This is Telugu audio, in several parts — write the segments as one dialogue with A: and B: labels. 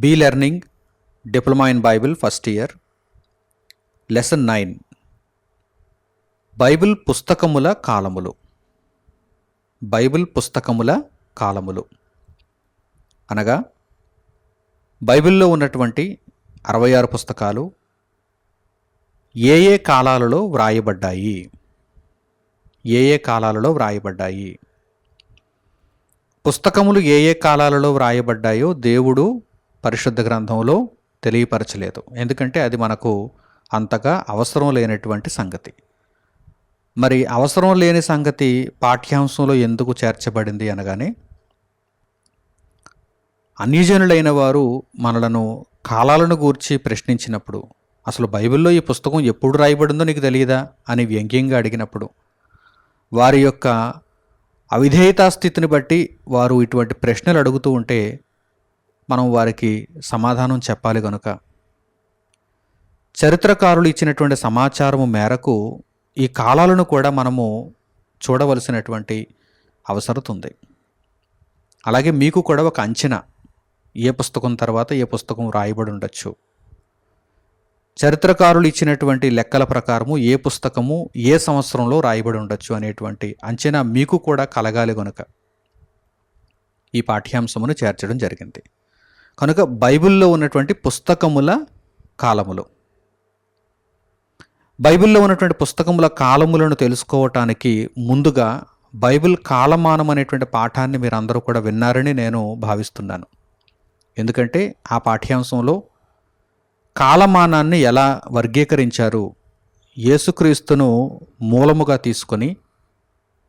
A: B learning diploma in Bible first year. Lesson nine. Bible పుస్తకముల కాలములు. బైబిల్ పుస్తకముల కాలములు. అనగా బైబిల్లో ఉన్నటువంటి అరవై ఆరు పుస్తకాలు ఏ ఏ కాలాలలో వ్రాయబడ్డాయి? ఏ ఏ కాలాలలో వ్రాయబడ్డాయి? పుస్తకములు ఏ ఏ కాలాలలో వ్రాయబడ్డాయో దేవుడు పరిశుద్ధ గ్రంథంలో తెలియపరచలేదు. ఎందుకంటే అది మనకు అంతగా అవసరం లేనటువంటి సంగతి. మరి అవసరం లేని సంగతి పాఠ్యాంశంలో ఎందుకు చేర్చబడింది అనగానే అన్యజనులైన వారు మనలను కాలాలను గూర్చి ప్రశ్నించినప్పుడు అసలు బైబిల్లో ఈ పుస్తకం ఎప్పుడు రాయబడిందో నీకు తెలియదా? అని వ్యంగ్యంగా అడిగినప్పుడు వారి యొక్క అవిధేయతా స్థితిని బట్టి వారు ఇటువంటి ప్రశ్నలు అడుగుతూ ఉంటే మనం వారికి సమాధానం చెప్పాలి కనుక చరిత్రకారులు ఇచ్చినటువంటి సమాచారము మేరకు ఈ కాలాలను కూడా మనము చూడవలసినటువంటి అవసరం ఉంది అలాగే మీకు కూడా ఒక అంచనా ఏ పుస్తకం తర్వాత ఏ పుస్తకం రాయబడి ఉండొచ్చు. చరిత్రకారులు ఇచ్చినటువంటి లెక్కల ప్రకారము ఏ పుస్తకము ఏ సంవత్సరంలో రాయబడి ఉండొచ్చు అనేటువంటి అంచనా మీకు కూడా కలగాలి కనుక ఈ పాఠ్యాంశమును చేర్చడం జరిగింది. కనుక బైబిల్లో ఉన్నటువంటి పుస్తకముల కాలములు. బైబిల్లో ఉన్నటువంటి పుస్తకముల కాలములను తెలుసుకోవటానికి ముందుగా బైబిల్ కాలమానం అనేటువంటి పాఠాన్ని మీరు అందరూ కూడా విన్నారని నేను భావిస్తున్నాను. ఎందుకంటే ఆ పాఠ్యాంశంలో కాలమానాన్ని ఎలా వర్గీకరించారు యేసుక్రీస్తును మూలముగా తీసుకొని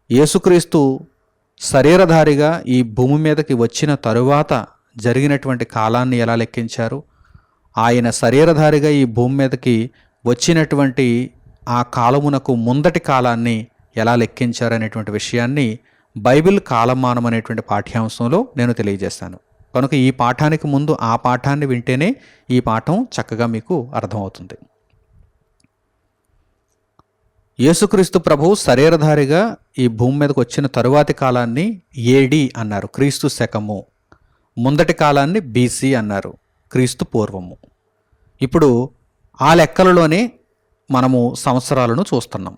A: యేసుక్రీస్తు శరీరధారిగా ఈ భూమి మీదకి వచ్చిన తరువాత జరిగినటువంటి కాలాన్ని ఎలా లెక్కించారు? ఆయన శరీరధారిగా ఈ భూమి మీదకి వచ్చినటువంటి ఆ కాలమునకు ముందటి కాలాన్ని ఎలా లెక్కించారు అనేటువంటి విషయాన్ని బైబిల్ కాలమానం అనేటువంటి పాఠ్యాంశంలో నేను తెలియజేస్తాను. కనుక ఈ పాఠానికి ముందు ఆ పాఠాన్ని వింటేనే ఈ పాఠం చక్కగా మీకు అర్థమవుతుంది. యేసుక్రీస్తు ప్రభు శరీరధారిగా ఈ భూమి మీదకి వచ్చిన తరువాతి కాలాన్ని ఏడి అన్నారు క్రీస్తు శకము. ముందటి కాలాన్ని బీసీ అన్నారు. క్రీస్తు పూర్వము. ఇప్పుడు ఆ లెక్కలలోనే మనము సంవత్సరాలను చూస్తున్నాం.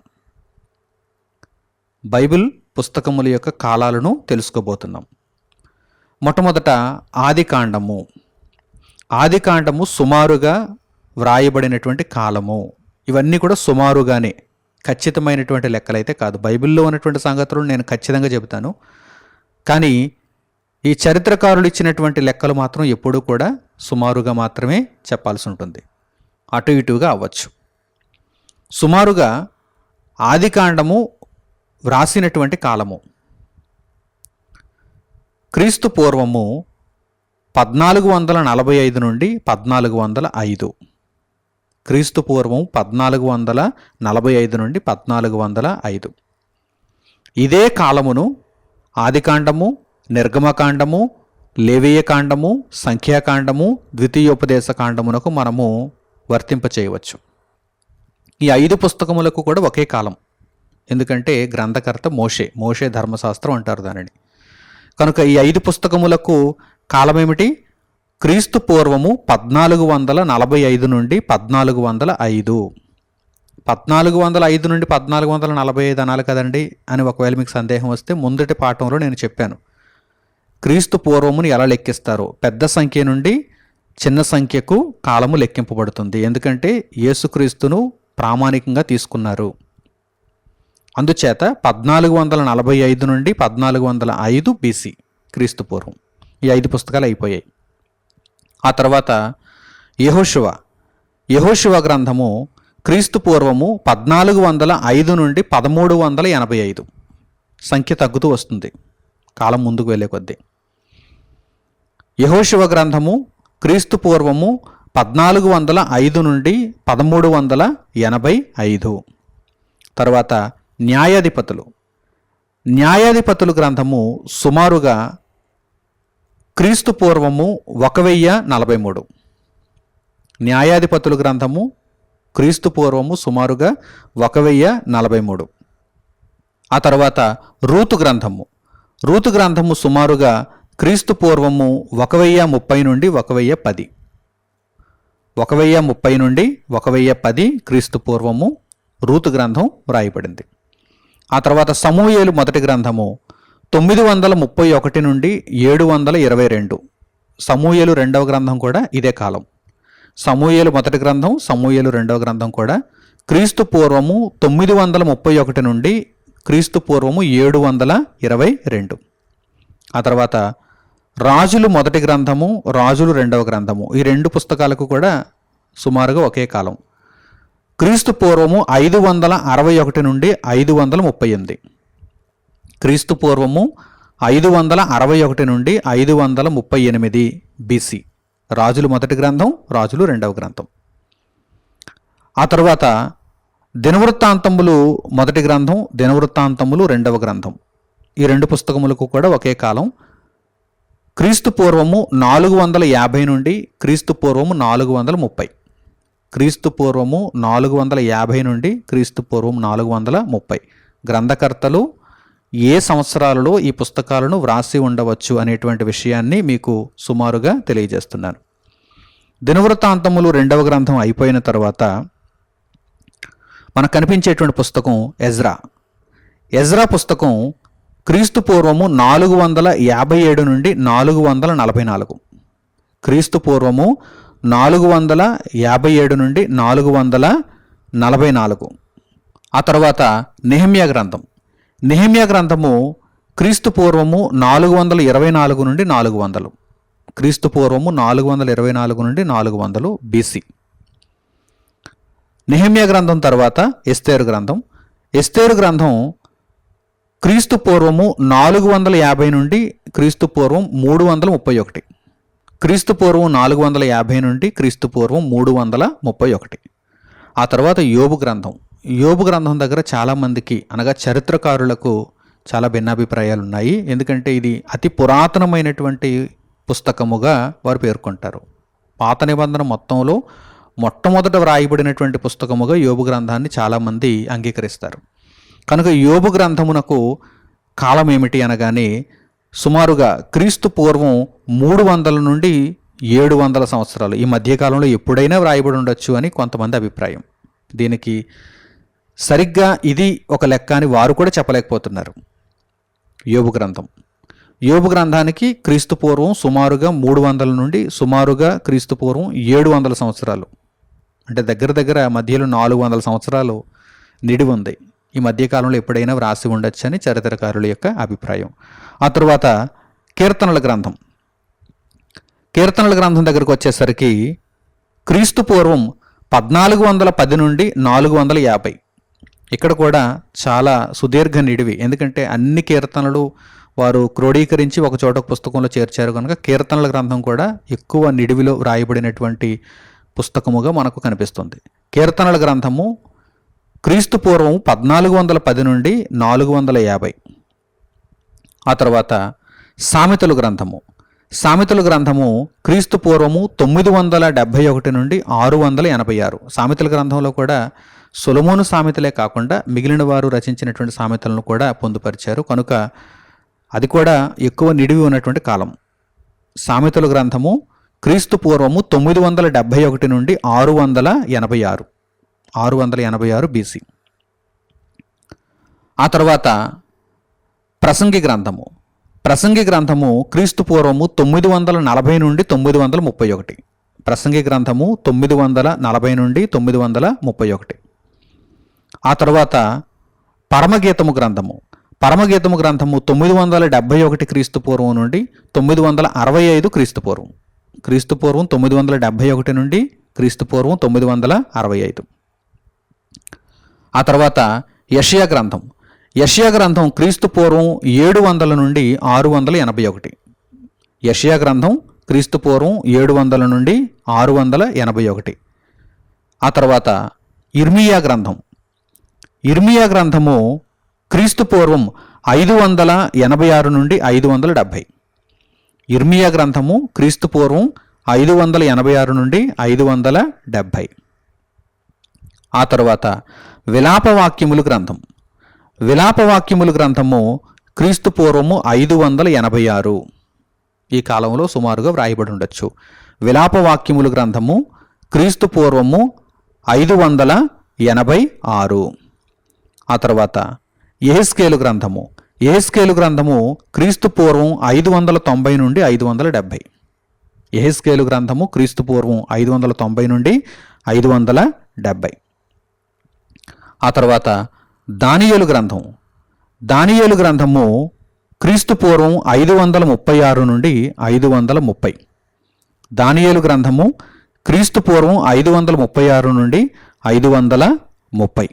A: బైబిల్ పుస్తకముల యొక్క కాలాలను తెలుసుకోబోతున్నాం. మొట్టమొదట ఆదికాండము ఆదికాండము సుమారుగా వ్రాయబడినటువంటి కాలము. ఇవన్నీ కూడా సుమారుగానే ఖచ్చితమైనటువంటి లెక్కలైతే కాదు. బైబిల్లో ఉన్నటువంటి సంగతులు నేను ఖచ్చితంగా చెబుతాను. కానీ ఈ చరిత్రకారులు ఇచ్చినటువంటి లెక్కలు మాత్రం ఎప్పుడూ కూడా సుమారుగా మాత్రమే చెప్పాల్సి ఉంటుంది. అటు ఇటుగా అవ్వచ్చు. సుమారుగా ఆదికాండము వ్రాసినటువంటి కాలము. క్రీస్తు పూర్వము పద్నాలుగు వందల నలభై ఐదు నుండి పద్నాలుగు వందల ఐదు. క్రీస్తు పూర్వం పద్నాలుగు వందల నలభై ఐదు నుండి పద్నాలుగు వందల ఐదు. ఇదే కాలమును ఆదికాండము నిర్గమకాండము లేవేయకాండము సంఖ్యాకాండము ద్వితీయోపదేశకాండమునకు మనము వర్తింపచేయవచ్చు ఈ ఐదు పుస్తకములకు కూడా ఒకే కాలం. ఎందుకంటే గ్రంథకర్త మోషే మోషే ధర్మశాస్త్రం అంటారు దానిని. కనుక ఈ ఐదు పుస్తకములకు కాలమేమిటి? క్రీస్తు పూర్వము పద్నాలుగు వందల నలభై ఐదు నుండి పద్నాలుగు వందల ఐదు. పద్నాలుగు వందల ఐదు నుండి పద్నాలుగు వందల నలభై ఐదు అనాలి కదండి అని ఒకవేళ మీకు సందేహం వస్తే ముందటి పాఠంలో నేను చెప్పాను. క్రీస్తు పూర్వమును ఎలా లెక్కిస్తారో? పెద్ద సంఖ్య నుండి చిన్న సంఖ్యకు కాలము లెక్కింపబడుతుంది. ఎందుకంటే యేసుక్రీస్తును ప్రామాణికంగా తీసుకున్నారు. అందుచేత పద్నాలుగు వందల నలభై ఐదు నుండి పద్నాలుగు వందల ఐదు బీసీ క్రీస్తు పూర్వం ఈ ఐదు పుస్తకాలు అయిపోయాయి. ఆ తర్వాత యహోశివ యహోశివ గ్రంథము క్రీస్తు పూర్వము పద్నాలుగు వందల ఐదు నుండి పదమూడు వందల ఎనభై ఐదు సంఖ్య తగ్గుతూ వస్తుంది. కాలం ముందుకు వెళ్ళే కొద్దీ. యహోశివ గ్రంథము క్రీస్తు పూర్వము పద్నాలుగు వందల ఐదు నుండి పదమూడు వందల ఎనభై ఐదు. తర్వాత న్యాయాధిపతులు. న్యాయాధిపతులు గ్రంథము సుమారుగా క్రీస్తు పూర్వము ఒక వెయ్యి నలభై మూడు. న్యాయాధిపతులు గ్రంథము క్రీస్తు పూర్వము సుమారుగా ఒక వెయ్యి నలభై మూడు. ఆ తర్వాత రూతు గ్రంథము. రూతు గ్రంథము సుమారుగా క్రీస్తు పూర్వము ఒక వెయ్యి ముప్పై నుండి ఒక వెయ్యి పది. ఒక వెయ్యి ముప్పై నుండి ఒక వెయ్యి పది క్రీస్తు పూర్వము రూతు గ్రంథం వ్రాయబడింది. ఆ తర్వాత సమూయేలు మొదటి గ్రంథము తొమ్మిది వందల ముప్పై ఒకటి నుండి ఏడు వందల ఇరవై రెండు. సమూయేలు రెండవ గ్రంథం కూడా ఇదే కాలం. సమూయేలు మొదటి గ్రంథం సమూయేలు రెండవ గ్రంథం కూడా క్రీస్తు పూర్వము తొమ్మిది వందల ముప్పై ఒకటి నుండి క్రీస్తు పూర్వము ఏడు వందల ఇరవై రెండు. ఆ తర్వాత రాజులు మొదటి గ్రంథము రాజులు రెండవ గ్రంథము. ఈ రెండు పుస్తకాలకు కూడా సుమారుగా ఒకే కాలం. క్రీస్తు పూర్వము ఐదు వందల అరవై ఒకటి నుండి ఐదు వందల ముప్పై ఎనిమిది. క్రీస్తు పూర్వము ఐదు వందల అరవై ఒకటి నుండి ఐదు వందల ముప్పై ఎనిమిది బీసీ రాజులు మొదటి గ్రంథం రాజులు రెండవ గ్రంథం. ఆ తర్వాత దినవృత్తాంతములు మొదటి గ్రంథం దినవృత్తాంతములు రెండవ గ్రంథం. ఈ రెండు పుస్తకములకు కూడా ఒకే కాలం క్రీస్తు పూర్వము నాలుగు వందల యాభై నుండి క్రీస్తు పూర్వము నాలుగు వందల ముప్పై. క్రీస్తు పూర్వము నాలుగు వందల యాభై నుండి క్రీస్తు పూర్వం నాలుగు వందల ముప్పై. గ్రంథకర్తలు ఏ సంవత్సరాలలో ఈ పుస్తకాలను వ్రాసి ఉండవచ్చు అనేటువంటి విషయాన్ని మీకు సుమారుగా తెలియజేస్తున్నాను. దినవృత్తాంతములు రెండవ గ్రంథం అయిపోయిన తర్వాత మనకు కనిపించేటువంటి పుస్తకం ఎజ్రా. ఎజ్రా పుస్తకం క్రీస్తు పూర్వము నాలుగు వందల యాభై ఏడు నుండి నాలుగు వందల నలభై నాలుగు. క్రీస్తు పూర్వము నాలుగు వందల యాభై ఏడు నుండి నాలుగు వందల నలభై నాలుగు. ఆ తర్వాత నెహమ్యా గ్రంథం. నెహమ్యా గ్రంథము క్రీస్తు పూర్వము నాలుగు వందల ఇరవై నాలుగు నుండి నాలుగు వందలు. క్రీస్తు పూర్వము నాలుగు వందల ఇరవై నాలుగు నుండి నాలుగు వందలు బీసీ నెహమ్యా గ్రంథం తర్వాత ఎస్తేరు గ్రంథం. ఎస్తేరు గ్రంథం క్రీస్తు పూర్వము నాలుగు వందల యాభై నుండి క్రీస్తు పూర్వం మూడు వందల ముప్పై ఒకటి. క్రీస్తు పూర్వం నాలుగు వందల యాభై నుండి క్రీస్తు పూర్వం మూడు వందల ముప్పై ఒకటి. ఆ తర్వాత యోబు గ్రంథం. యోబు గ్రంథం దగ్గర చాలామందికి అనగా చరిత్రకారులకు చాలా భిన్నాభిప్రాయాలు ఉన్నాయి. ఎందుకంటే ఇది అతి పురాతనమైనటువంటి పుస్తకముగా వారు పేర్కొంటారు. పాత నిబంధన మొత్తంలో మొట్టమొదట వ్రాయబడినటువంటి పుస్తకముగా యోబు గ్రంథాన్ని చాలామంది అంగీకరిస్తారు. కనుక యోబు గ్రంథమునకు కాలం ఏమిటి అనగానే సుమారుగా క్రీస్తు పూర్వం మూడు వందల నుండి ఏడు వందల సంవత్సరాలు. ఈ మధ్యకాలంలో ఎప్పుడైనా వ్రాయబడి ఉండొచ్చు అని కొంతమంది అభిప్రాయం. దీనికి సరిగ్గా ఇది ఒక లెక్క అని వారు కూడా చెప్పలేకపోతున్నారు. యోబు గ్రంథం. యోబు గ్రంథానికి క్రీస్తు పూర్వం సుమారుగా మూడు వందల నుండి సుమారుగా క్రీస్తు పూర్వం ఏడు వందల సంవత్సరాలు. అంటే దగ్గర దగ్గర మధ్యలో నాలుగు వందల సంవత్సరాలు నిడి ఉంది. ఈ మధ్యకాలంలో ఎప్పుడైనా వ్రాసి ఉండొచ్చని చరిత్రకారుల యొక్క అభిప్రాయం. ఆ తరువాత కీర్తనల గ్రంథం. కీర్తనల గ్రంథం దగ్గరకు వచ్చేసరికి క్రీస్తు పూర్వం పద్నాలుగు వందల పది నుండి నాలుగు వందల యాభై. ఇక్కడ కూడా చాలా సుదీర్ఘ నిడివి. ఎందుకంటే అన్ని కీర్తనలు వారు క్రోడీకరించి ఒక చోట పుస్తకంలో చేర్చారు కనుక కీర్తనల గ్రంథం కూడా ఎక్కువ నిడివిలో వ్రాయబడినటువంటి పుస్తకముగా మనకు కనిపిస్తుంది. కీర్తనల గ్రంథము క్రీస్తు పూర్వం పద్నాలుగు వందల పది నుండి నాలుగు వందల యాభై. ఆ తర్వాత సామెతలు గ్రంథము. సామెతల గ్రంథము క్రీస్తు పూర్వము తొమ్మిది వందల డెబ్భై ఒకటి నుండి ఆరు వందల ఎనభై ఆరు. సామెతల గ్రంథంలో కూడా సులమోను సామెతలే కాకుండా మిగిలిన వారు రచించినటువంటి సామెతలను కూడా పొందుపరిచారు. కనుక అది కూడా ఎక్కువ నిడివి ఉన్నటువంటి కాలం. సామెతల గ్రంథము క్రీస్తు పూర్వము తొమ్మిది వందల డెబ్భై ఒకటి నుండి ఆరు వందల ఎనభై ఆరు. ఆరు వందల ఎనభై ఆరు బీసీ ఆ తర్వాత ప్రసంగి గ్రంథము. ప్రసంగి గ్రంథము క్రీస్తు పూర్వము తొమ్మిది వందల నలభై నుండి తొమ్మిది వందల ముప్పై ఒకటి. ప్రసంగి గ్రంథము తొమ్మిది వందల నలభై నుండి తొమ్మిది వందల ముప్పై ఒకటి. ఆ తర్వాత పరమగీతము గ్రంథము. పరమగీతము గ్రంథము తొమ్మిది వందల డెబ్భై ఒకటి క్రీస్తు పూర్వం నుండి తొమ్మిది వందల అరవై ఐదు క్రీస్తు పూర్వం. క్రీస్తు పూర్వం తొమ్మిది వందల డెబ్భై ఒకటి నుండి క్రీస్తు పూర్వం తొమ్మిది వందల అరవై ఐదు. ఆ తర్వాత యషియా గ్రంథం. యషియా గ్రంథం క్రీస్తు పూర్వం ఏడు వందల నుండి ఆరు వందల ఎనభై ఒకటి యషియా గ్రంథం క్రీస్తు పూర్వం ఏడు వందల నుండి ఆరు వందల ఎనభై ఒకటి ఆ తర్వాత ఇర్మియా గ్రంథం. ఇర్మియా గ్రంథము క్రీస్తు పూర్వం ఐదు వందల ఎనభై ఆరు నుండి ఐదు వందల డెబ్భై. ఇర్మియా గ్రంథము క్రీస్తు పూర్వం ఐదు వందల ఎనభై ఆరు నుండి ఐదు వందల డెబ్భై. ఆ తర్వాత విలాపవాక్యములు గ్రంథం. విలాపవాక్యములు గ్రంథము క్రీస్తు పూర్వము ఐదు వందల ఎనభై ఆరు. ఈ కాలంలో సుమారుగా వ్రాయబడి ఉండొచ్చు. విలాపవాక్యములు గ్రంథము క్రీస్తు పూర్వము ఐదు వందల ఎనభై ఆరు. ఆ తర్వాత ఏస్కేలు గ్రంథము. ఏస్కేలు గ్రంథము క్రీస్తు పూర్వం ఐదు వందల తొంభై నుండి ఐదు వందల డెబ్భై. ఏహెస్కేలు గ్రంథము క్రీస్తు పూర్వం ఐదు వందల తొంభై నుండి ఐదు వందల డెబ్భై. ఆ తర్వాత దానియేలు గ్రంథం. దానియేలు గ్రంథము క్రీస్తు పూర్వం ఐదు వందల ముప్పై ఆరు నుండి ఐదు వందల ముప్పై. దానియేలు గ్రంథము క్రీస్తు పూర్వం ఐదు వందల ముప్పై ఆరు నుండి ఐదు వందల ముప్పై.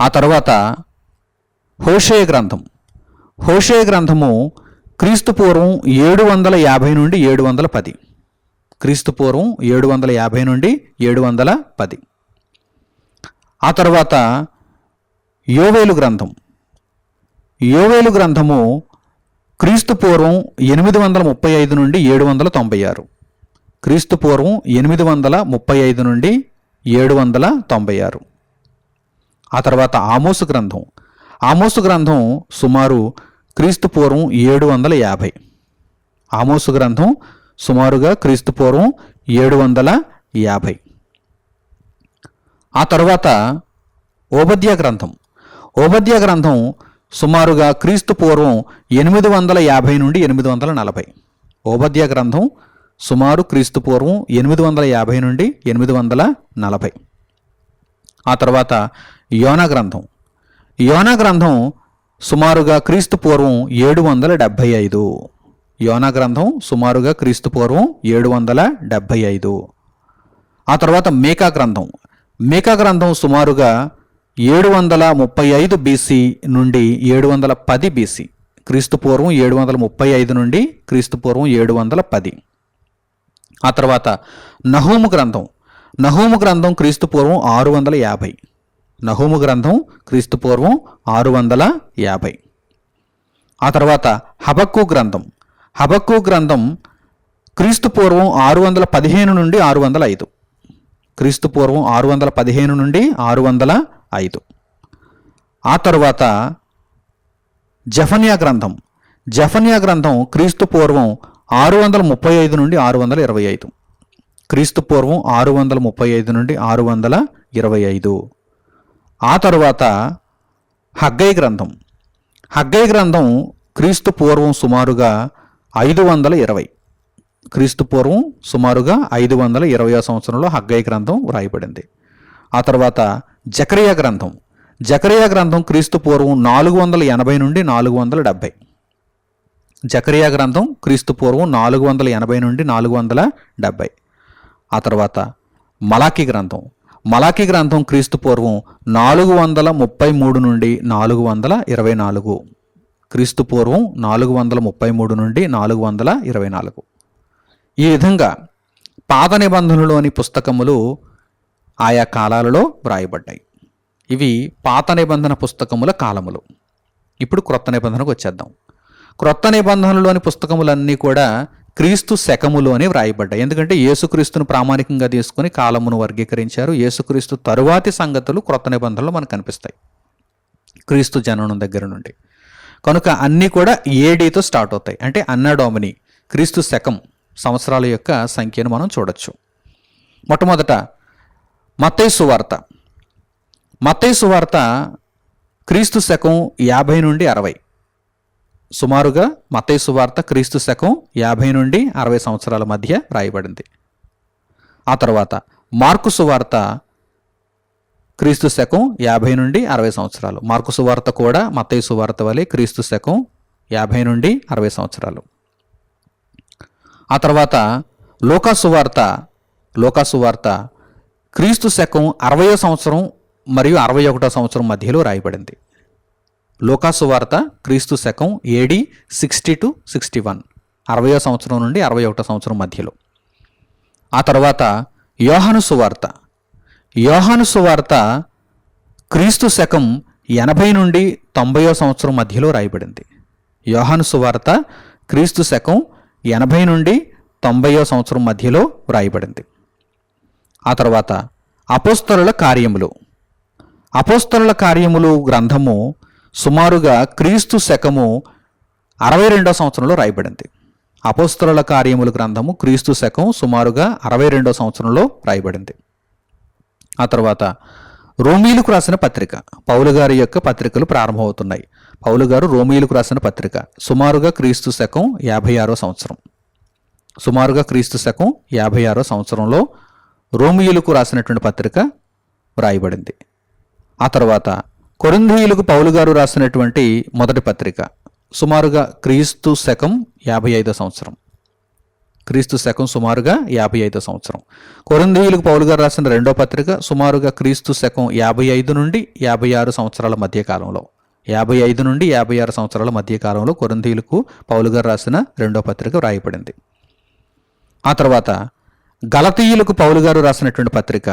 A: ఆ తర్వాత హోషే గ్రంథం. హోషే గ్రంథము క్రీస్తు పూర్వం ఏడు వందల యాభై నుండి ఏడు వందల పది. క్రీస్తు పూర్వం ఏడు వందల యాభై నుండి ఏడు వందల పది. ఆ తర్వాత యోవేలు గ్రంథం. యోవేలు గ్రంథము క్రీస్తు పూర్వం ఎనిమిది వందల ముప్పై ఐదు నుండి ఏడు వందల తొంభై ఆరు. క్రీస్తు పూర్వం ఎనిమిది వందల ముప్పై ఐదు నుండి ఏడు వందల తొంభై ఆరు. ఆ తర్వాత ఆమోసు గ్రంథం. ఆమోసు గ్రంథం సుమారు క్రీస్తు పూర్వం ఏడు వందల యాభై. ఆమోసు గ్రంథం సుమారుగా క్రీస్తు పూర్వం ఏడు వందల యాభై. ఆ తర్వాత ఓబద్య గ్రంథం. ఓబద్య గ్రంథం సుమారుగా క్రీస్తు పూర్వం ఎనిమిది వందల యాభై నుండి ఎనిమిది వందల నలభై. ఓబద్య గ్రంథం సుమారు క్రీస్తు పూర్వం ఎనిమిది వందల యాభై నుండి ఎనిమిది వందల నలభై. ఆ తర్వాత యోనా గ్రంథం. యోనా గ్రంథం సుమారుగా క్రీస్తు పూర్వం ఏడు వందల డెబ్భై ఐదు. యోనా గ్రంథం సుమారుగా క్రీస్తు పూర్వం ఏడు వందల డెబ్భై ఐదు. ఆ తర్వాత మేకా గ్రంథం. మేకా గ్రంథం సుమారుగా ఏడు వందల ముప్పై ఐదు బీసీ నుండి ఏడు వందల పది బీసీ. క్రీస్తుపూర్వం ఏడు వందల ముప్పై ఐదు నుండి క్రీస్తుపూర్వం ఏడు వందల పది ఆ తర్వాత నహూము గ్రంథం. నహూము గ్రంథం క్రీస్తుపూర్వం ఆరు వందల యాభై నహూము గ్రంథం క్రీస్తుపూర్వం ఆరు వందల యాభై ఆ తర్వాత హబక్కు గ్రంథం. హబక్కు గ్రంథం క్రీస్తుపూర్వం ఆరు వందల పదిహేను నుండి ఆరు వందల ఐదు క్రీస్తు పూర్వం ఆరు వందల పదిహేను నుండి ఆరు వందల ఐదు. ఆ తరువాత జఫన్యా గ్రంథం. జఫన్యా గ్రంథం క్రీస్తు పూర్వం ఆరు వందల ముప్పై ఐదు నుండి ఆరు వందల ఇరవై ఐదు. క్రీస్తు పూర్వం ఆరు వందల ముప్పై ఐదు నుండి ఆరు వందల ఇరవై ఐదు. ఆ తరువాత హగ్గై గ్రంథం. హగ్గై గ్రంథం క్రీస్తు పూర్వం సుమారుగా ఐదు వందల ఇరవై. క్రీస్తు పూర్వం సుమారుగా ఐదు వందల ఇరవయో సంవత్సరంలో హగ్గయ్య గ్రంథం వ్రాయబడింది. ఆ తర్వాత జకరియా గ్రంథం. జకరియా గ్రంథం క్రీస్తు పూర్వం నాలుగు వందల ఎనభై నుండి నాలుగు వందల డెబ్భై. జకరియా గ్రంథం క్రీస్తు పూర్వం నాలుగు వందల ఎనభై నుండి నాలుగు వందల డెబ్భై. ఆ తర్వాత మలాఖీ గ్రంథం. మలాఖీ గ్రంథం క్రీస్తు పూర్వం నాలుగు వందల ముప్పై మూడు నుండి నాలుగు వందల ఇరవై నాలుగు. క్రీస్తు పూర్వం నాలుగు వందల ముప్పై మూడు నుండి నాలుగు వందల ఇరవై నాలుగు. ఈ విధంగా పాత నిబంధనలోని పుస్తకములు ఆయా కాలాలలో వ్రాయబడ్డాయి. ఇవి పాత నిబంధన పుస్తకముల కాలములు. ఇప్పుడు క్రొత్త నిబంధనకు వచ్చేద్దాం. క్రొత్త నిబంధనలోని పుస్తకములన్నీ కూడా క్రీస్తు శకములోనే వ్రాయబడ్డాయి. ఎందుకంటే యేసుక్రీస్తును ప్రామాణికంగా తీసుకుని కాలమును వర్గీకరించారు. యేసుక్రీస్తు తరువాతి సంగతులు క్రొత్త నిబంధనలు మనకు కనిపిస్తాయి. క్రీస్తు జననం దగ్గర నుండి. కనుక అన్నీ కూడా ఏడీతో స్టార్ట్ అవుతాయి? అంటే అన్నాడోమిని క్రీస్తు శకం సంవత్సరాల యొక్క సంఖ్యను మనం చూడొచ్చు. మొట్టమొదట మత్తయి వార్త మత్తయి వార్త క్రీస్తు శకం యాభై నుండి అరవై. సుమారుగా మత్తయి వార్త క్రీస్తు శకం యాభై నుండి అరవై సంవత్సరాల మధ్య రాయబడింది. ఆ తర్వాత మార్కు సువార్త క్రీస్తు శకం యాభై నుండి అరవై సంవత్సరాలు. మార్కు సువార్త కూడా మత్తయి వార్త వలె క్రీస్తు శకం యాభై నుండి అరవై సంవత్సరాలు. ఆ తర్వాత లోకా సువార్త లోకాసు వార్త క్రీస్తు శకం అరవయో సంవత్సరం మరియు అరవై ఒకటో సంవత్సరం మధ్యలో రాయబడింది. లోకాసు వార్త క్రీస్తు శకం AD sixty two sixty one అరవయో సంవత్సరం నుండి అరవై ఒకటో సంవత్సరం మధ్యలో. ఆ తర్వాత యోహాను సువార్త. యోహాను సువార్త క్రీస్తు శకం ఎనభై నుండి తొంభయో సంవత్సరం మధ్యలో రాయబడింది. యోహాను సువార్త క్రీస్తు శకం ఎనభై నుండి తొంభయో సంవత్సరం మధ్యలో వ్రాయబడింది. ఆ తర్వాత అపోస్తరుల కార్యములు. అపోస్తరుల కార్యములు గ్రంథము సుమారుగా క్రీస్తు శకము అరవై రెండో సంవత్సరంలో రాయబడింది. అపోస్తరుల కార్యముల గ్రంథము క్రీస్తు శకం సుమారుగా అరవై రెండో సంవత్సరంలో రాయబడింది. ఆ తర్వాత రోమీలకు రాసిన పత్రిక. పౌలు గారి యొక్క పత్రికలు ప్రారంభమవుతున్నాయి. పౌలు గారు రోమీలకు రాసిన పత్రిక. సుమారుగా క్రీస్తు శకం యాభై ఆరో సంవత్సరం. సుమారుగా క్రీస్తు శకం యాభై ఆరో సంవత్సరంలో రోమియులకు రాసినటువంటి పత్రిక వ్రాయబడింది. ఆ తర్వాత కొరింధీయులకు పౌలు గారు రాసినటువంటి మొదటి పత్రిక. సుమారుగా క్రీస్తు శకం యాభై ఐదో సంవత్సరం. క్రీస్తు శకం సుమారుగా యాభై ఐదో సంవత్సరం. కొరంధీయులకు పౌలు గారు రాసిన రెండో పత్రిక సుమారుగా క్రీస్తు శకం యాభై ఐదు నుండి యాభై ఆరు సంవత్సరాల మధ్య కాలంలో. యాభై ఐదు నుండి యాభై ఆరు సంవత్సరాల మధ్య కాలంలో కొరింథీయులకు పౌలు గారు రాసిన రెండో పత్రిక వ్రాయబడింది. ఆ తర్వాత గలతీయులకు పౌలు గారు రాసినటువంటి పత్రిక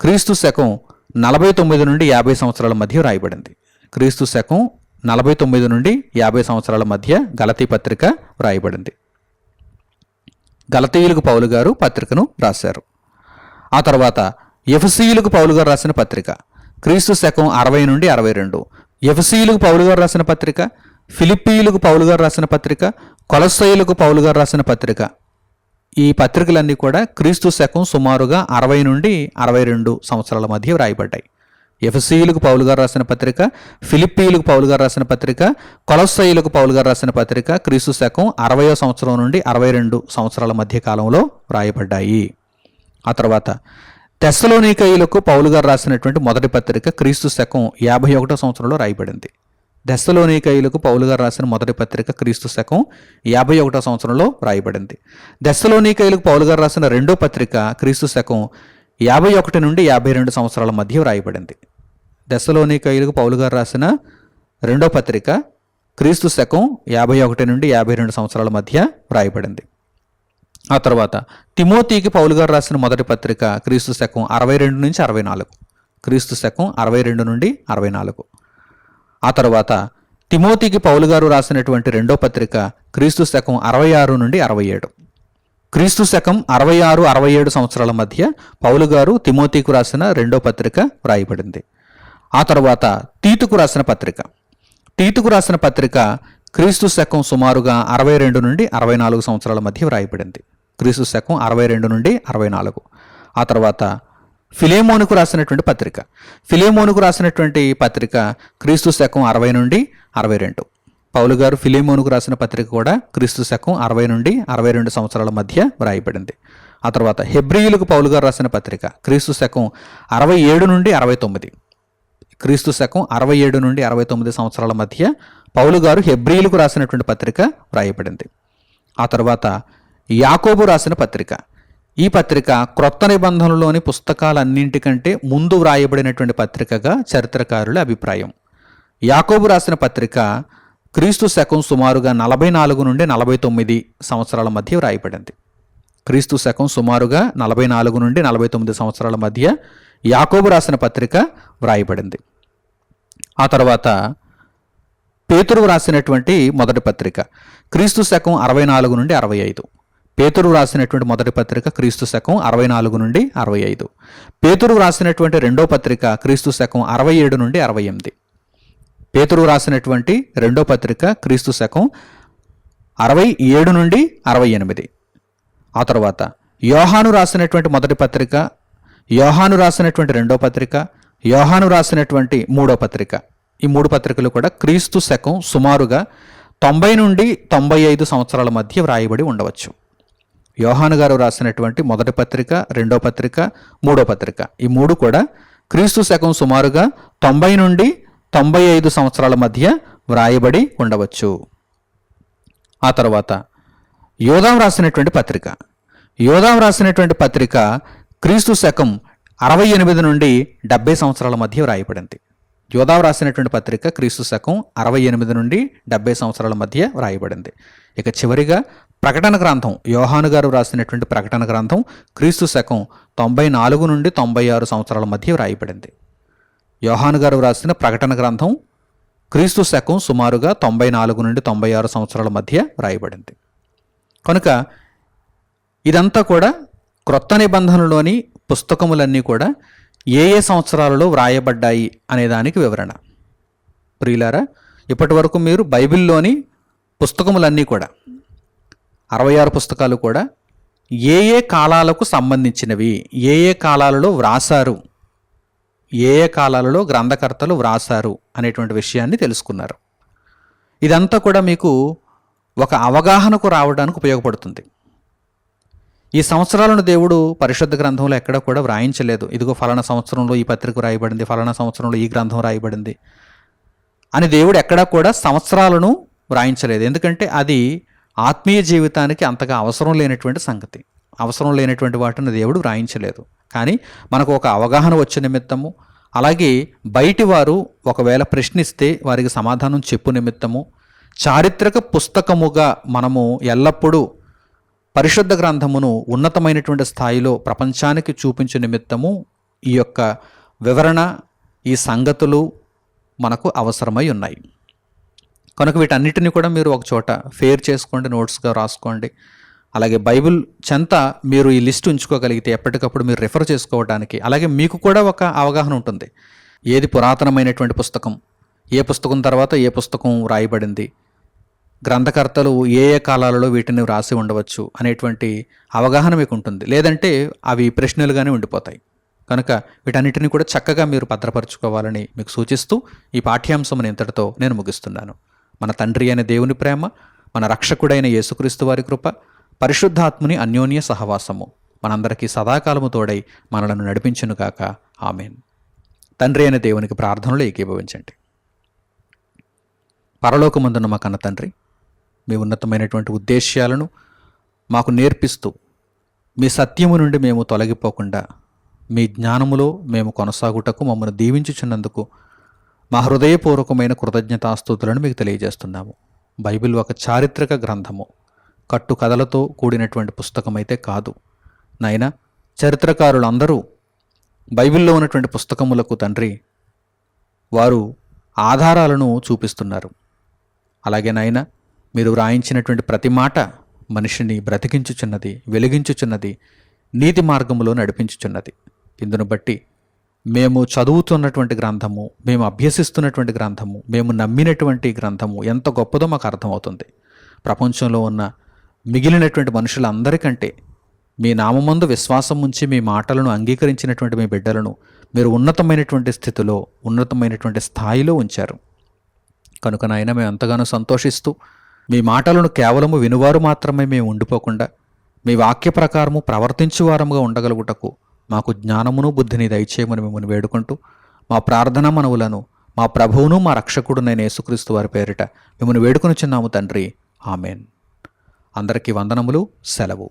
A: క్రీస్తు శకం నలభై తొమ్మిది నుండి యాభై సంవత్సరాల మధ్య వ్రాయబడింది. క్రీస్తు శకం నలభై తొమ్మిది నుండి యాభై సంవత్సరాల మధ్య గలతీ పత్రిక వ్రాయబడింది. గలతీయులకు పౌలు గారు పత్రికను రాశారు. ఆ తర్వాత ఎఫ్సీయులకు పౌలు గారు రాసిన పత్రిక క్రీస్తు శకం అరవై నుండి అరవై రెండు ఎఫ్సీలకు పౌలు గారు రాసిన పత్రిక ఫిలిప్పీలకు పౌలు గారు రాసిన పత్రిక కొలసైలకు పౌలు గారు రాసిన పత్రిక. ఈ పత్రికలన్నీ కూడా క్రీస్తు శకం సుమారుగా అరవై నుండి అరవై రెండు సంవత్సరాల మధ్య వ్రాయబడ్డాయి. ఎఫ్సీలకు పౌలు గారు రాసిన పత్రిక ఫిలిప్పీలకు పౌలు గారు రాసిన పత్రిక కొలసైలకు పౌలు గారు రాసిన పత్రిక క్రీస్తు శకం అరవయో సంవత్సరం నుండి అరవై రెండు సంవత్సరాల మధ్య కాలంలో వ్రాయబడ్డాయి. ఆ తర్వాత తెస్సలోనికయులకు పౌలు గారు రాసినటువంటి మొదటి పత్రిక క్రీస్తు శకం యాభై ఒకటో సంవత్సరంలో రాయబడింది. దెస్సలోనికయులకు పౌలు గారు రాసిన మొదటి పత్రిక క్రీస్తు శకం యాభై ఒకటో సంవత్సరంలో రాయబడింది. దెస్సలోనికయులకు పౌలు గారు రాసిన రెండో పత్రిక క్రీస్తు శకం యాభై ఒకటి నుండి యాభై రెండు సంవత్సరాల మధ్య వ్రాయబడింది దెస్సలోనికయులకు పౌలు గారు రాసిన రెండో పత్రిక క్రీస్తు శకం యాభై ఒకటి నుండి యాభై రెండు సంవత్సరాల మధ్య రాయబడింది. ఆ తర్వాత తిమోతికి పౌలు గారు రాసిన మొదటి పత్రిక క్రీస్తు శకం అరవై రెండు నుంచి అరవై నాలుగు. క్రీస్తు శకం అరవై రెండు నుండి అరవై నాలుగు. ఆ తర్వాత తిమోతికి పౌలు గారు రాసినటువంటి రెండో పత్రిక క్రీస్తు శకం అరవై ఆరు నుండి అరవై ఏడు. క్రీస్తు శకం అరవై ఆరు అరవై ఏడు సంవత్సరాల మధ్య పౌలు గారు తిమోతికు రాసిన రెండో పత్రిక వ్రాయబడింది. ఆ తర్వాత తీతుకు రాసిన పత్రిక. తీతుకు రాసిన పత్రిక క్రీస్తు శకం సుమారుగా అరవై రెండు నుండి అరవై నాలుగు సంవత్సరాల మధ్య వ్రాయబడింది. క్రీస్తు శకం అరవై రెండు నుండి అరవై నాలుగు. ఆ తర్వాత ఫిలేమోనుకు రాసినటువంటి పత్రిక. ఫిలేమోనుకు రాసినటువంటి పత్రిక క్రీస్తు శకం అరవై నుండి అరవై రెండు. పౌలు గారు ఫిలేమోనుకు రాసిన పత్రిక కూడా క్రీస్తు శకం అరవై నుండి అరవై రెండు సంవత్సరాల మధ్య వ్రాయబడింది. ఆ తర్వాత హెబ్రియులకు పౌలు గారు రాసిన పత్రిక క్రీస్తు శకం అరవై ఏడు నుండి అరవై తొమ్మిది. క్రీస్తు శకం అరవై ఏడు నుండి అరవై తొమ్మిది సంవత్సరాల మధ్య పౌలు గారు హెబ్రియులకు రాసినటువంటి పత్రిక వ్రాయబడింది. ఆ తర్వాత యాకోబు రాసిన పత్రిక. ఈ పత్రిక క్రొత్త నిబంధనలోని పుస్తకాలన్నింటికంటే ముందు వ్రాయబడినటువంటి పత్రికగా చరిత్రకారుల అభిప్రాయం. యాకోబు రాసిన పత్రిక క్రీస్తు శకం సుమారుగా నలభై నాలుగు నుండి నలభై తొమ్మిది సంవత్సరాల మధ్య వ్రాయబడింది. క్రీస్తు శకం సుమారుగా నలభై నాలుగు నుండి నలభై తొమ్మిది సంవత్సరాల మధ్య యాకోబు రాసిన పత్రిక వ్రాయబడింది. ఆ తర్వాత పేతురు రాసినటువంటి మొదటి పత్రిక క్రీస్తు శకం అరవై నాలుగు నుండి అరవై ఐదు. పేతురు రాసినటువంటి మొదటి పత్రిక క్రీస్తు శకం అరవై నాలుగు నుండి అరవై ఐదు. పేతురు రాసినటువంటి రెండో పత్రిక క్రీస్తు శకం అరవై ఏడు నుండి అరవై ఎనిమిది. పేతురు రాసినటువంటి రెండో పత్రిక క్రీస్తు శకం అరవై ఏడు నుండి అరవై ఎనిమిది. ఆ తర్వాత యోహాను రాసినటువంటి మొదటి పత్రిక యోహాను రాసినటువంటి రెండో పత్రిక యోహాను రాసినటువంటి మూడో పత్రిక. ఈ మూడు పత్రికలు కూడా క్రీస్తు శకం సుమారుగా తొంభై నుండి తొంభై ఐదు సంవత్సరాల మధ్య వ్రాయబడి ఉండవచ్చు. యోహాను గారు రాసినటువంటి మొదటి పత్రిక రెండో పత్రిక మూడో పత్రిక. ఈ మూడు కూడా క్రీస్తు శకం సుమారుగా తొంభై నుండి తొంభై ఐదు సంవత్సరాల మధ్య వ్రాయబడి ఉండవచ్చు. ఆ తర్వాత యోధాం రాసినటువంటి పత్రిక. యోధాం రాసినటువంటి పత్రిక క్రీస్తు శకం అరవై ఎనిమిది నుండి డెబ్బై సంవత్సరాల మధ్య వ్రాయబడింది. యోధాం రాసినటువంటి పత్రిక క్రీస్తు శకం అరవై ఎనిమిది నుండి డెబ్బై సంవత్సరాల మధ్య వ్రాయబడింది. ఇక చివరిగా ప్రకటన గ్రంథం యోహాను గారు రాసినటువంటి ప్రకటన గ్రంథం క్రీస్తు శకం తొంభై నాలుగు నుండి తొంభై ఆరు సంవత్సరాల మధ్య వ్రాయబడింది. యోహాను గారు రాసిన ప్రకటన గ్రంథం క్రీస్తు శకం సుమారుగా తొంభై నాలుగు నుండి తొంభై ఆరు సంవత్సరాల మధ్య వ్రాయబడింది. కనుక ఇదంతా కూడా క్రొత్త నిబంధనలోని పుస్తకములన్నీ కూడా ఏ ఏ సంవత్సరాలలో వ్రాయబడ్డాయి అనే దానికి వివరణ. ప్రియులారా ఇప్పటి వరకు మీరు బైబిల్లోని పుస్తకములన్నీ కూడా అరవై ఆరు పుస్తకాలు కూడా ఏ ఏ కాలాలకు సంబంధించినవి ఏ ఏ కాలాలలో వ్రాసారు ఏ ఏ కాలాలలో గ్రంథకర్తలు వ్రాసారు అనేటువంటి విషయాన్ని తెలుసుకున్నారు. ఇదంతా కూడా మీకు ఒక అవగాహనకు రావడానికి ఉపయోగపడుతుంది. ఈ సంవత్సరాలను దేవుడు పరిశుద్ధ గ్రంథంలో ఎక్కడ కూడా వ్రాయించలేదు. ఇదిగో ఫలానా సంవత్సరంలో ఈ పత్రిక రాయబడింది ఫలానా సంవత్సరంలో ఈ గ్రంథం రాయబడింది అని దేవుడు ఎక్కడా కూడా సంవత్సరాలను వ్రాయించలేదు. ఎందుకంటే అది ఆత్మీయ జీవితానికి అంతగా అవసరం లేనటువంటి సంగతి. అవసరం లేనటువంటి వాటిని దేవుడు వ్రాయించలేదు. కానీ మనకు ఒక అవగాహన వచ్చే నిమిత్తము అలాగే బయటి వారు ఒకవేళ ప్రశ్నిస్తే వారికి సమాధానం చెప్పు నిమిత్తము చారిత్రక పుస్తకముగా మనము ఎల్లప్పుడూ పరిశుద్ధ గ్రంథమును ఉన్నతమైనటువంటి స్థాయిలో ప్రపంచానికి చూపించే నిమిత్తము ఈ యొక్క వివరణ ఈ సంగతులు మనకు అవసరమై ఉన్నాయి. కనుక వీటన్నిటిని కూడా మీరు ఒక చోట ఫేర్ చేసుకోండి నోట్స్గా రాసుకోండి. అలాగే బైబిల్ చెంత మీరు ఈ లిస్ట్ ఉంచుకోగలిగితే ఎప్పటికప్పుడు మీరు రిఫర్ చేసుకోవడానికి అలాగే మీకు కూడా ఒక అవగాహన ఉంటుంది. ఏది పురాతనమైనటువంటి పుస్తకం ఏ పుస్తకం తర్వాత ఏ పుస్తకం రాయబడింది గ్రంథకర్తలు ఏ ఏ కాలాలలో వీటిని వ్రాసి ఉండవచ్చు అనేటువంటి అవగాహన మీకు ఉంటుంది. లేదంటే అవి ప్రశ్నలుగానే ఉండిపోతాయి. కనుక వీటన్నిటిని కూడా చక్కగా మీరు భద్రపరచుకోవాలని మీకు సూచిస్తూ ఈ పాఠ్యాంశం ఇంతటితో నేను ముగిస్తున్నాను. మన తండ్రి అయిన దేవుని ప్రేమ మన రక్షకుడైన యేసుక్రీస్తు వారి కృప పరిశుద్ధాత్ముని అన్యోన్య సహవాసము మనందరికీ సదాకాలము తోడై మనలను నడిపించునుగాక ఆమెన్. తండ్రి అయిన దేవునికి ప్రార్థనలు ఏకీభవించండి. పరలోకమందున్న మా కన్న తండ్రి మీ ఉన్నతమైనటువంటి ఉద్దేశ్యాలను మాకు నేర్పిస్తూ మీ సత్యము నుండి మేము తొలగిపోకుండా మీ జ్ఞానములో మేము కొనసాగుటకు మమ్మల్ని దీవించుచున్నందుకు మా హృదయపూర్వకమైన కృతజ్ఞతాస్తుతులను మీకు తెలియజేస్తున్నాము. బైబిల్ ఒక చారిత్రక గ్రంథము. కట్టు కథలతో కూడినటువంటి పుస్తకం అయితే కాదు. నాయన చరిత్రకారులందరూ బైబిల్లో ఉన్నటువంటి పుస్తకములకు తండ్రి వారు ఆధారాలను చూపిస్తున్నారు. అలాగే నాయన మీరు వ్రాయించినటువంటి ప్రతి మాట మనిషిని బ్రతికించుచున్నది వెలిగించుచున్నది నీతి మార్గంలో నడిపించుచున్నది. ఇందును బట్టి మేము చదువుతున్నటువంటి గ్రంథము మేము అభ్యసిస్తున్నటువంటి గ్రంథము మేము నమ్మినటువంటి గ్రంథము ఎంత గొప్పదో మాకు అర్థమవుతుంది. ప్రపంచంలో ఉన్న మిగిలినటువంటి మనుషులందరికంటే మీ నామందు విశ్వాసం ఉంచి మీ మాటలను అంగీకరించినటువంటి మీ బిడ్డలను మీరు ఉన్నతమైనటువంటి స్థితిలో ఉన్నతమైనటువంటి స్థాయిలో ఉంచారు. కనుక నాయన మేము ఎంతగానో సంతోషిస్తూ మీ మాటలను కేవలము వినువారు మాత్రమే మేము ఉండిపోకుండా మీ వాక్య ప్రకారము ప్రవర్తించువారముగా ఉండగలుగుటకు మాకు జ్ఞానమును బుద్ధిని దయచేయమని మిమ్మల్ని వేడుకుంటూ మా ప్రార్థన మనవులను మా ప్రభువును మా రక్షకుడు నేను యేసుక్రీస్తు వారి పేరిట మిమ్మల్ని వేడుకొని చిన్నాము తండ్రి. ఆమెన్. అందరికీ వందనములు సెలవు.